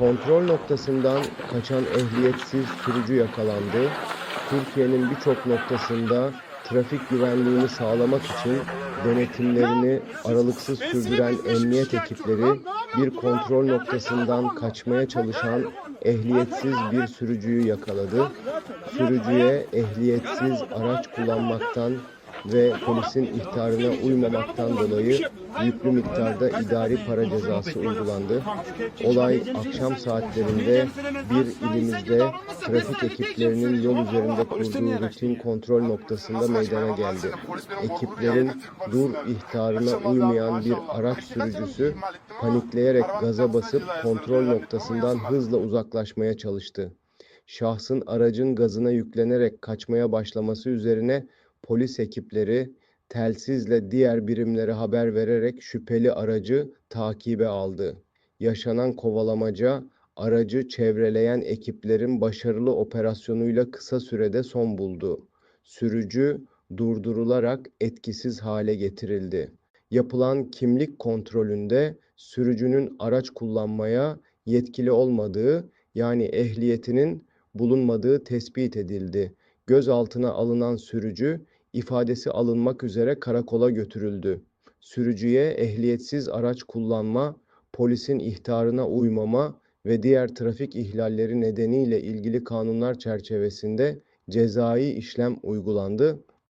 Kontrol noktasından kaçan ehliyetsiz sürücü yakalandı. Türkiye'nin birçok noktasında trafik güvenliğini sağlamak için denetimlerini aralıksız sürdüren emniyet ekipleri bir kontrol noktasından kaçmaya çalışan ehliyetsiz bir sürücüyü yakaladı. Sürücüye ehliyetsiz araç kullanmaktan ve polisin ihtarına uymamaktan dolayı yüklü miktarda idari para cezası uygulandı. Olay akşam saatlerinde bir ilimizde trafik ekiplerinin yol üzerinde kurduğu rutin kontrol noktasında meydana geldi. Ekiplerin dur ihtarına uymayan bir araç sürücüsü panikleyerek gaza basıp kontrol noktasından hızla uzaklaşmaya çalıştı. Şahsın aracın gazına yüklenerek kaçmaya başlaması üzerine polis ekipleri telsizle diğer birimlere haber vererek şüpheli aracı takibe aldı. Yaşanan kovalamaca aracı çevreleyen ekiplerin başarılı operasyonuyla kısa sürede son buldu. Sürücü durdurularak etkisiz hale getirildi. Yapılan kimlik kontrolünde sürücünün araç kullanmaya yetkili olmadığı yani ehliyetinin bulunmadığı tespit edildi. Gözaltına alınan sürücü ifadesi alınmak üzere karakola götürüldü. Sürücüye ehliyetsiz araç kullanma, polisin ihtarına uymama ve diğer trafik ihlalleri nedeniyle ilgili kanunlar çerçevesinde cezai işlem uygulandı.